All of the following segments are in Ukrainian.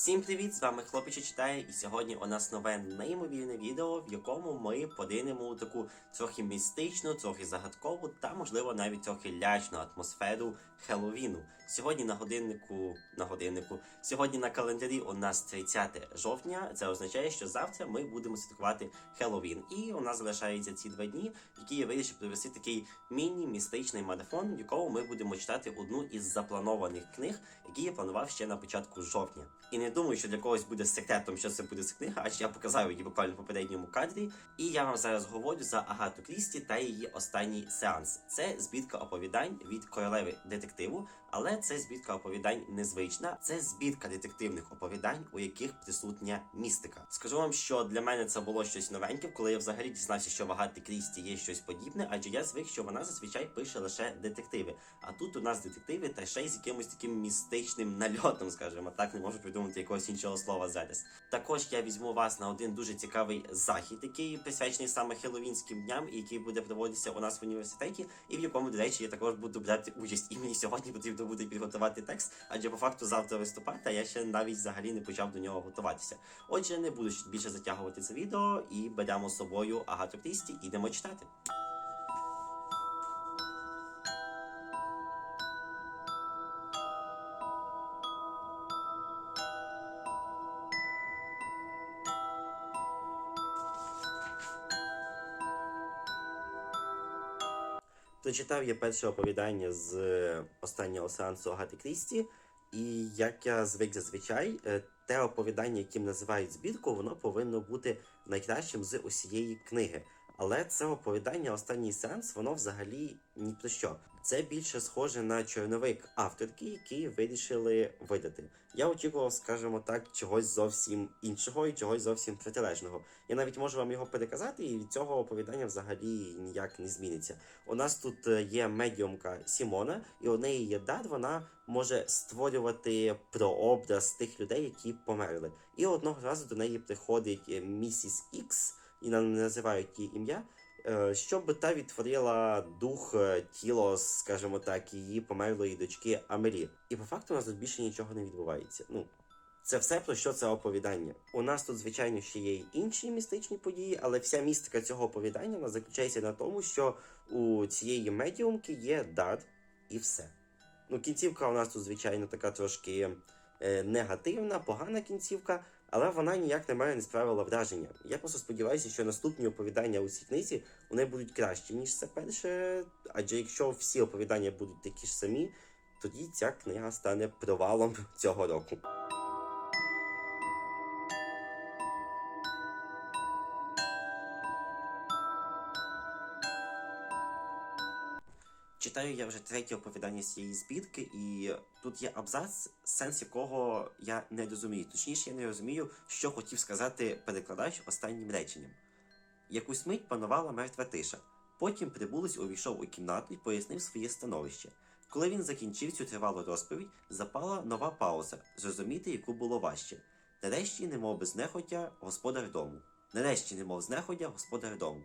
Всім привіт! З вами хлопче читає, і сьогодні у нас нове неймовірне відео, в якому ми подинемо таку трохи містичну, трохи загадкову та, можливо, навіть трохи лячну атмосферу Хеллоуіну. Сьогодні на годиннику, на годиннику, сьогодні на календарі у нас 30 жовтня. Це означає, що завтра ми будемо святкувати Хеллоуін. І у нас залишається ці два дні, які я вирішив провести такий міні-містичний марафон, в якому ми будемо читати одну із запланованих книг, які я планував ще на початку жовтня. І не думаю, що для когось буде секретом, що це буде за книга, адже я показав її буквально в попередньому кадрі. І я вам зараз говорю за Агату Крісті та її останній сеанс. Це збірка оповідань від королеви детективу, але це збірка оповідань незвична. Це збірка детективних оповідань, у яких присутня містика. Скажу вам, що для мене це було щось новеньке, коли я взагалі дізнався, що в Агаті Крісті є щось подібне, адже я звик, що вона зазвичай пише лише детективи. А тут у нас детективи та ще й з якимось таким містичним нальотом, скажімо так, не можу придумати якогось іншого слова зараз. Також я візьму вас на один дуже цікавий захід, який присвячений саме хеллоуінським дням, і який буде проводитися у нас в університеті, і в якому, до речі, я також буду брати участь. І мені сьогодні потрібно буде підготувати текст, адже по факту завтра виступати, а я ще навіть взагалі не почав до нього готуватися. Отже, не буду більше затягувати це відео і беремо з собою Агату Крісті, і читати. Прочитав я перше оповідання з е, останнього сеансу Агати Крісті, і як я звик зазвичай, е, те оповідання, яким називають збірку, воно повинно бути найкращим з усієї книги. Але це оповідання, останній сеанс, воно взагалі ні про що. Це більше схоже на чорновик авторки, який вирішили видати. Я очікував, скажімо так, чогось зовсім іншого і чогось зовсім протилежного. Я навіть можу вам його переказати, і від цього оповідання взагалі ніяк не зміниться. У нас тут е, є медіумка Сімона, і у неї є дар, вона може створювати прообраз тих людей, які померли. І одного разу до неї приходить е, місіс Ікс, і називають її ім'я. е, Щоб та відтворила дух, е, тіло, скажімо так, її померлої дочки Амелі. І по факту у нас тут більше нічого не відбувається. Ну, це все про що це оповідання. У нас тут, звичайно, ще є й інші містичні події, але вся містика цього оповідання вона заключається на тому, що у цієї медіумки є дар і все. Ну, кінцівка у нас тут, звичайно, така трошки е, негативна, погана кінцівка, але вона ніяк на мене не справила враження. Я просто сподіваюся, що наступні оповідання у цій книзі вони будуть кращі, ніж це перше. Адже якщо всі оповідання будуть такі ж самі, тоді ця книга стане провалом цього року. Читаю я вже третє оповідання з цієї збірки, і тут є абзац, сенс якого я не розумію. Точніше, я не розумію, що хотів сказати перекладач останнім реченням. Якусь мить панувала мертва тиша. Потім прибулець увійшов у кімнату і пояснив своє становище. Коли він закінчив цю тривалу розповідь, запала нова пауза, зрозуміти, яку було важче. Нарешті, немов без нехотя, господар дому. Нарешті, немов знеходя, господар дому.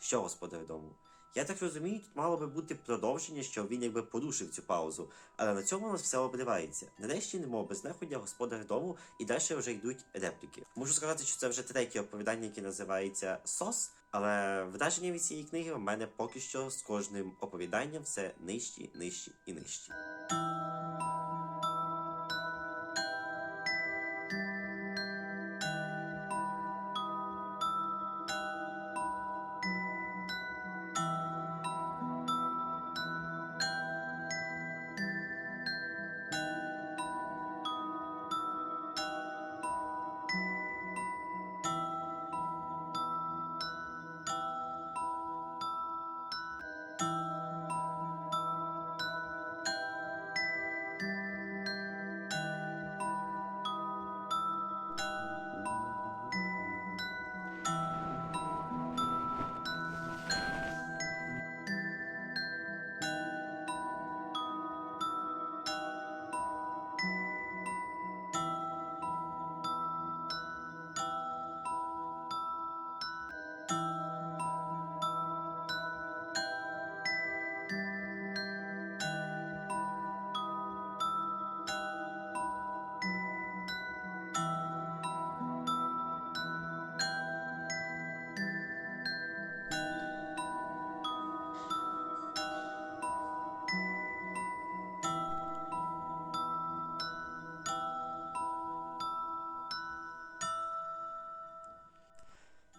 Що господар дому? Я так розумію, тут мало би бути продовження, що він якби порушив цю паузу, але на цьому у нас все обривається. Нарешті, немов без неходя, господар дому, і далі вже йдуть репліки. Можу сказати, що це вже третє оповідання, яке називається Сос, але враження від цієї книги в мене поки що з кожним оповіданням все нижчі, нижчі і нижчі.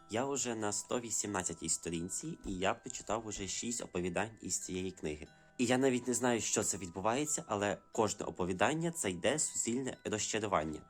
Я вже на 118-й сторінці, і я прочитав уже 6 оповідань із цієї книги. І я навіть не знаю, що це відбувається, але кожне оповідання це йде суцільне розчарування.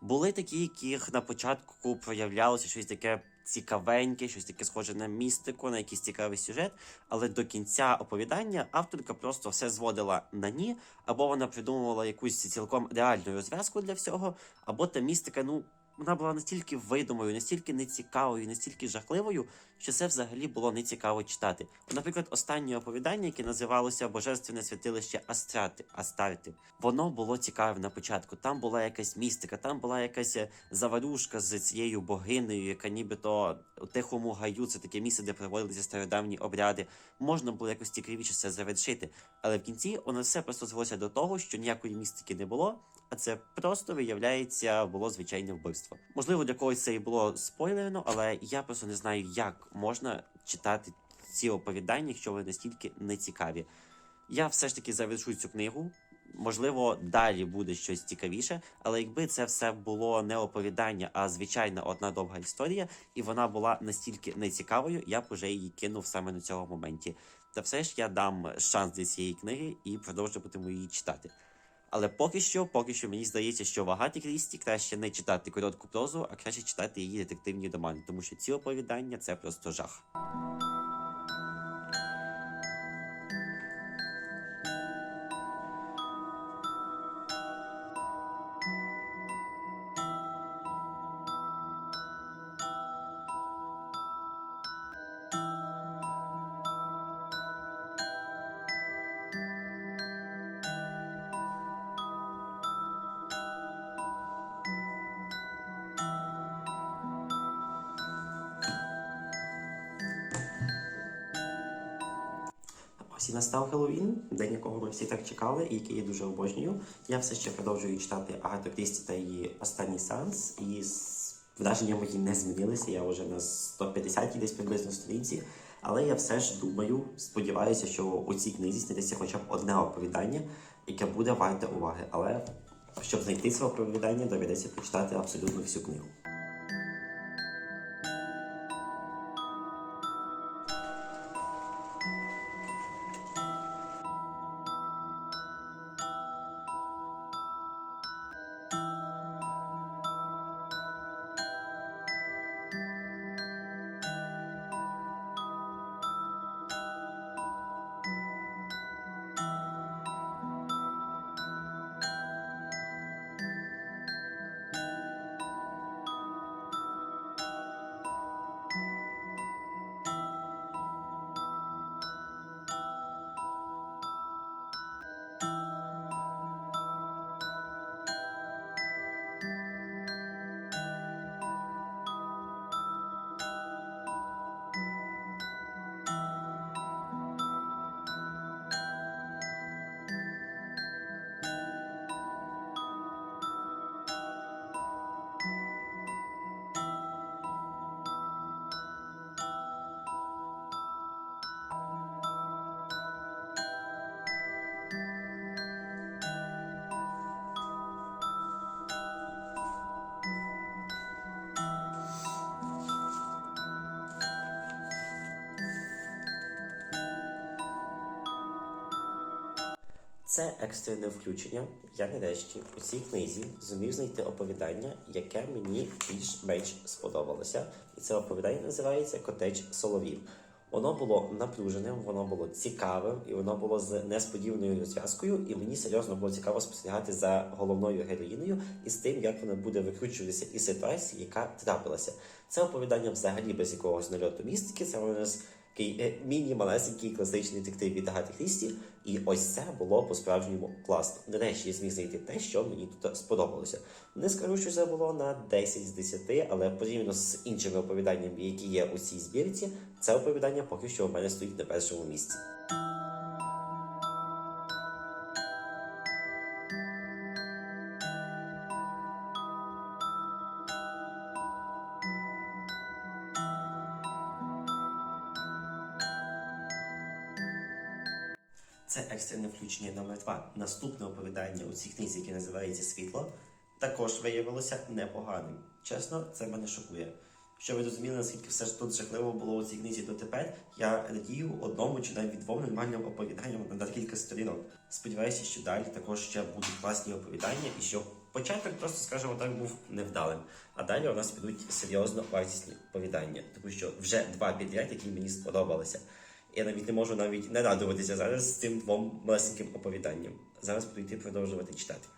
Були такі, яких на початку проявлялося щось таке цікавеньке, щось таке схоже на містику, на якийсь цікавий сюжет, але до кінця оповідання авторка просто все зводила на ні, або вона придумувала якусь цілком реальну розв'язку для всього, або та містика, ну. Вона була настільки видумою, настільки нецікавою, настільки жахливою, що це взагалі було нецікаво читати. Наприклад, останнє оповідання, яке називалося Божественне святилище Астрати, Астарти, воно було цікаве на початку. Там була якась містика, там була якась е, заварушка з цією богинею, яка нібито у тихому гаю, це таке місце, де проводилися стародавні обряди. Можна було якось цікавіше це завершити. Але в кінці воно все просто звелося до того, що ніякої містики не було. А це просто виявляється було звичайне вбивство. Можливо, для когось це і було спойлерно, але я просто не знаю, як можна читати ці оповідання, якщо вони настільки не цікаві. Я все ж таки завершу цю книгу. Можливо, далі буде щось цікавіше, але якби це все було не оповідання, а звичайна одна довга історія, і вона була настільки нецікавою, я б уже її кинув саме на цьому моменті. Та все ж я дам шанс для цієї книги і продовжуватиму її читати. Але поки що, поки що мені здається, що в Агаті Крісті краще не читати коротку прозу, а краще читати її детективні романи, тому що ці оповідання це просто жах. Ось і настав Хеллоуін, день якого ми всі так чекали, і який я дуже обожнюю. Я все ще продовжую читати Агату Крісті та її останній сеанс, і враження мої не змінилися. Я вже на 150 десь приблизно сторінці. Але я все ж думаю, сподіваюся, що у цій книзі знайдеться хоча б одне оповідання, яке буде варте уваги. Але щоб знайти це оповідання, доведеться прочитати абсолютно всю книгу. Це екстрене включення. Я нарешті у цій книзі зумів знайти оповідання, яке мені більш-менш сподобалося. І це оповідання називається Котеч Соловів. Воно було напруженим, воно було цікавим, і воно було з несподіваною розв'язкою. І мені серйозно було цікаво спостерігати за головною героїною і з тим, як вона буде викручуватися із ситуації, яка трапилася. Це оповідання взагалі без якогось нальоту містики. Це такий е, міні-малесенький класичний детектив від Агати Крісті. І ось це було по-справжньому класно. Нарешті я зміг знайти те, що мені тут сподобалося. Не скажу, що це було на 10 з 10, але порівняно з іншими оповіданнями, які є у цій збірці, це оповідання поки що у мене стоїть на першому місці. Екстрене номер 2 Наступне оповідання у цій книзі, яке називається Світло, також виявилося непоганим. Чесно, це мене шокує. Щоб ви розуміли, наскільки все ж тут жахливо було у цій книзі дотепер, я радію одному чи навіть двом нормальним оповіданням на декілька сторінок. Сподіваюся, що далі також ще будуть класні оповідання, і що початок просто, скажімо так, був невдалим. А далі у нас підуть серйозно вартісні оповідання, тому що вже два підряд, які мені сподобалися. Я навіть не можу навіть не радуватися зараз з цим двом малесеньким оповіданням. Зараз буду продовжувати читати.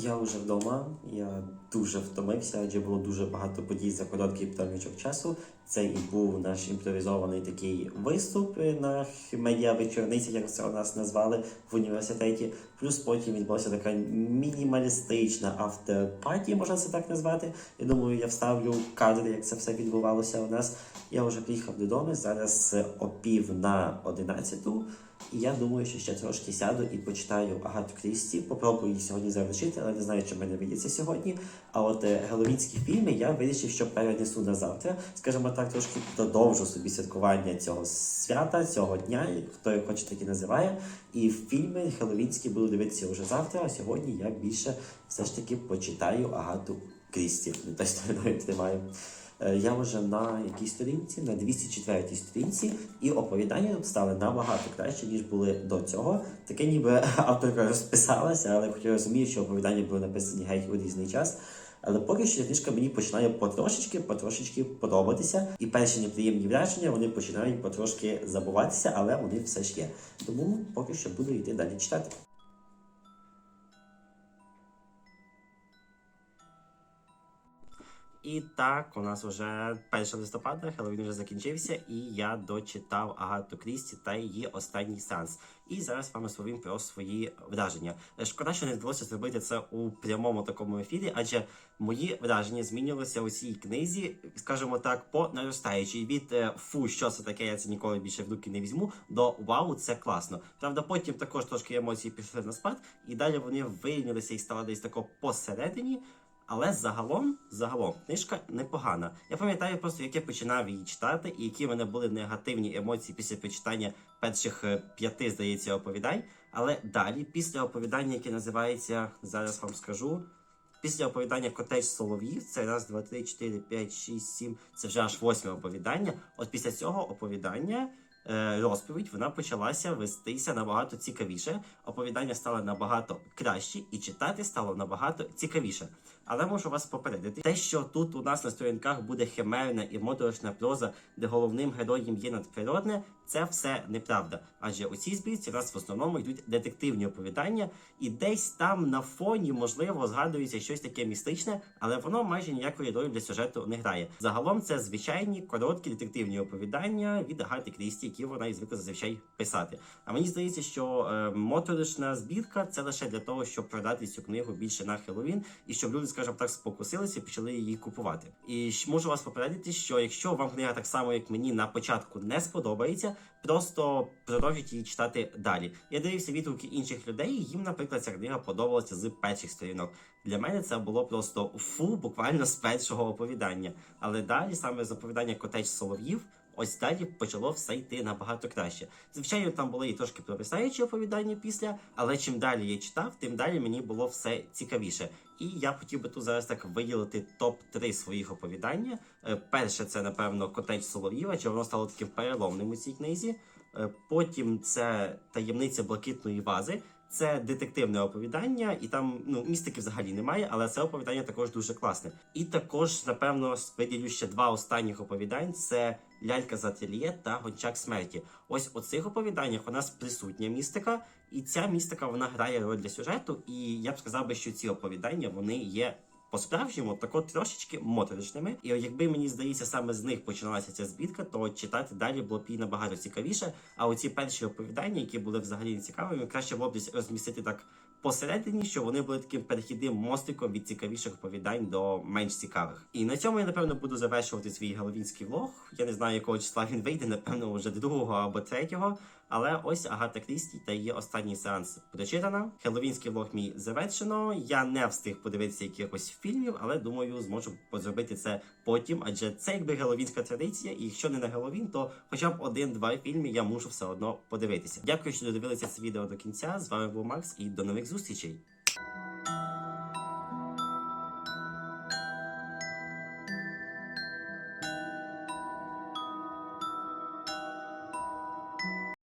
Я вже вдома, я дуже втомився, адже було дуже багато подій за короткий проміжок часу. Це і був наш імпровізований такий виступ на медіа вечорниці, як це у нас назвали в університеті. Плюс потім відбулася така мінімалістична автопатія, можна це так назвати. Я думаю, я вставлю кадри, як це все відбувалося у нас. Я вже приїхав додому. Зараз о пів на одинадцяту. І я думаю, що ще трошки сяду і почитаю Агату Крісті. Попробую її сьогодні завершити, але не знаю, чи мене вийдеться сьогодні. А от е, геловінські фільми я вирішив, що перенесу на завтра. Скажімо так, трошки продовжу собі святкування цього свята, цього дня, хто як хоче, так і називає. І фільми геловінські буду дивитися вже завтра. А сьогодні я більше все ж таки почитаю Агату Крісті. Не те, я тримаю. Е, Я вже на якій сторінці, на 204 сторінці, і оповідання стали набагато краще, ніж були до цього. Таке ніби авторка розписалася, але хоч я розумію, що оповідання були написані геть у різний час. Але поки що книжка мені починає потрошечки, потрошечки подобатися. І перші неприємні враження вони починають потрошки забуватися, але вони все ж є. Тому поки що буду йти далі читати. І так, у нас вже 1 листопада, Хеллоуін вже закінчився, і я дочитав Агату Крісті та її останній сеанс. І зараз вам розповім про свої враження. Е, Шкода, що не вдалося зробити це у прямому такому ефірі, адже мої враження змінювалися у цій книзі, скажімо так, по наростаючій від е, фу, що це таке, я це ніколи більше в руки не візьму, до вау, це класно. Правда, потім також трошки емоції пішли на спад, і далі вони вирівнялися і стали десь тако посередині. Але загалом, загалом, книжка непогана. Я пам'ятаю просто, як я починав її читати, і які в мене були негативні емоції після прочитання перших е, п'яти, здається, оповідань. Але далі, після оповідання, яке називається, зараз вам скажу. Після оповідання Котеч Солов'їв, це раз, два, три, чотири, п'ять, шість, сім, це вже аж восьме оповідання. От після цього оповідання е, розповідь вона почалася вестися набагато цікавіше. Оповідання стало набагато краще, і читати стало набагато цікавіше. Але можу вас попередити, те, що тут у нас на сторінках буде химерна і моторошна проза, де головним героєм є надприродне, це все неправда. Адже у цій збірці у нас в основному йдуть детективні оповідання, і десь там на фоні, можливо, згадується щось таке містичне, але воно майже ніякої ролі для сюжету не грає. Загалом це звичайні короткі детективні оповідання від Агати Крісті, які вона і звикла зазвичай писати. А мені здається, що е, моторошна збірка це лише для того, щоб продати цю книгу більше на Хеллоуін, і щоб люди, скажімо так, спокусилися і почали її купувати. І можу вас попередити, що якщо вам книга так само, як мені на початку не сподобається, просто продовжіть її читати далі. Я дивився відгуки інших людей, їм, наприклад, ця книга подобалася з перших сторінок. Для мене це було просто фу, буквально з першого оповідання. Але далі, саме з оповідання Котеч Солов'їв, ось далі почало все йти набагато краще. Звичайно, там були і трошки провисаючі оповідання після, але чим далі я читав, тим далі мені було все цікавіше. І я хотів би тут зараз так виділити топ-3 своїх оповідання. Е, Перше, це напевно Котеч Солов'їва, чи воно стало таким переломним у цій книзі. Е, Потім це таємниця блакитної вази. Це детективне оповідання, і там ну містики взагалі немає, але це оповідання також дуже класне. І також, напевно, виділю ще два останніх оповідань: це Лялька з ательє та Гончак смерті. Ось у цих оповіданнях у нас присутня містика, і ця містика вона грає роль для сюжету. І я б сказав би, що ці оповідання вони є по-справжньому тако трошечки моторошними. І якби мені здається, саме з них починалася ця збірка, то читати далі було б і набагато цікавіше. А оці перші оповідання, які були взагалі не цікавими, краще було б десь розмістити так посередині, що вони були таким перехідним мостиком від цікавіших оповідань до менш цікавих. І на цьому я напевно буду завершувати свій геловінський влог. Я не знаю, якого числа він вийде, напевно, вже другого або третього. Але ось Агата Крісті та її останній сеанс прочитана. Хеловінський влог мій завершено. Я не встиг подивитися якихось фільмів, але думаю, зможу зробити це потім. Адже це якби геловінська традиція, і якщо не на Геловін, то хоча б один-два фільми я мушу все одно подивитися. Дякую, що додивилися це відео до кінця. З вами був Макс і до нових зустрічей.